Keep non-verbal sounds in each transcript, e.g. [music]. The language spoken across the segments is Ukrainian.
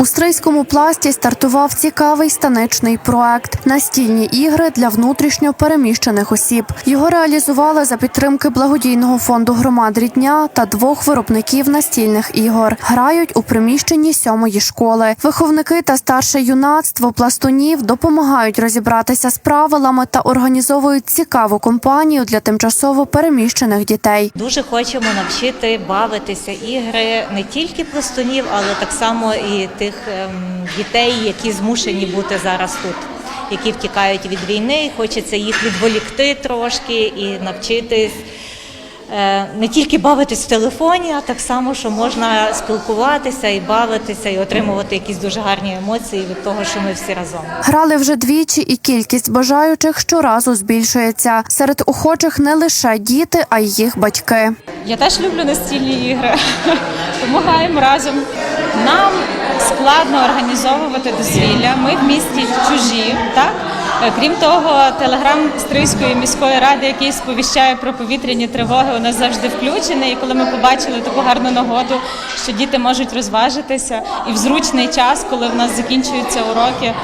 У стрийському пласті стартував цікавий станичний проект настільні ігри для внутрішньо переміщених осіб. Його реалізували за підтримки благодійного фонду громад рідня та двох виробників настільних ігор. Грають у приміщенні сьомої школи. Виховники та старше юнацтво пластунів допомагають розібратися з правилами та організовують цікаву компанію для тимчасово переміщених дітей. Дуже хочемо навчити бавитися ігри не тільки пластунів, але так само і тих ем, дітей, які змушені бути зараз тут, які втікають від війни. Хочеться їх відволікти трошки і навчитись. е, Не тільки бавитись в телефоні, а так само, що можна спілкуватися і бавитися, і отримувати якісь дуже гарні емоції від того, що ми всі разом. Грали вже двічі, і кількість бажаючих щоразу збільшується. Серед охочих не лише діти, а й їх батьки. Я теж люблю настільні ігри. [laughs] Допомагаємо разом. Нам складно організовувати дозвілля. Ми в місті чужі, так? Е, Крім того, телеграм Стрийської міської ради, який сповіщає про повітряні тривоги, у нас завжди включений. І коли ми побачили таку гарну нагоду, що діти можуть розважитися, і в зручний час, коли в нас закінчуються уроки,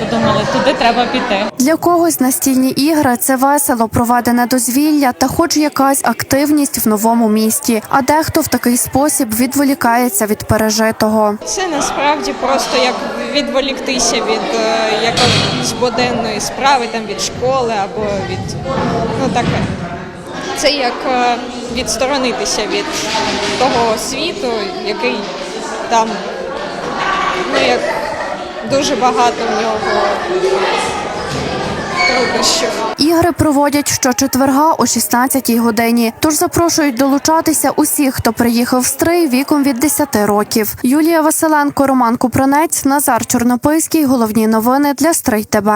подумали, туди треба піти. Для когось настільні ігри це весело проведене дозвілля та хоч якась активність в новому місті. А дехто в такий спосіб відволікається від пережитого. Це насправді просто як відволіктися від е, якоїсь буденної справи, там від школи або від ну таке. Це як е, відсторонитися від того світу, який там ну як дуже багато в нього. Ігри проводять щочетверга о 16-й годині. Тож запрошують долучатися усіх, хто приїхав в стрий віком від 10 років. Юлія Василенко, Роман Купранець, Назар Чорнописький. Головні новини для Стрий ТБ.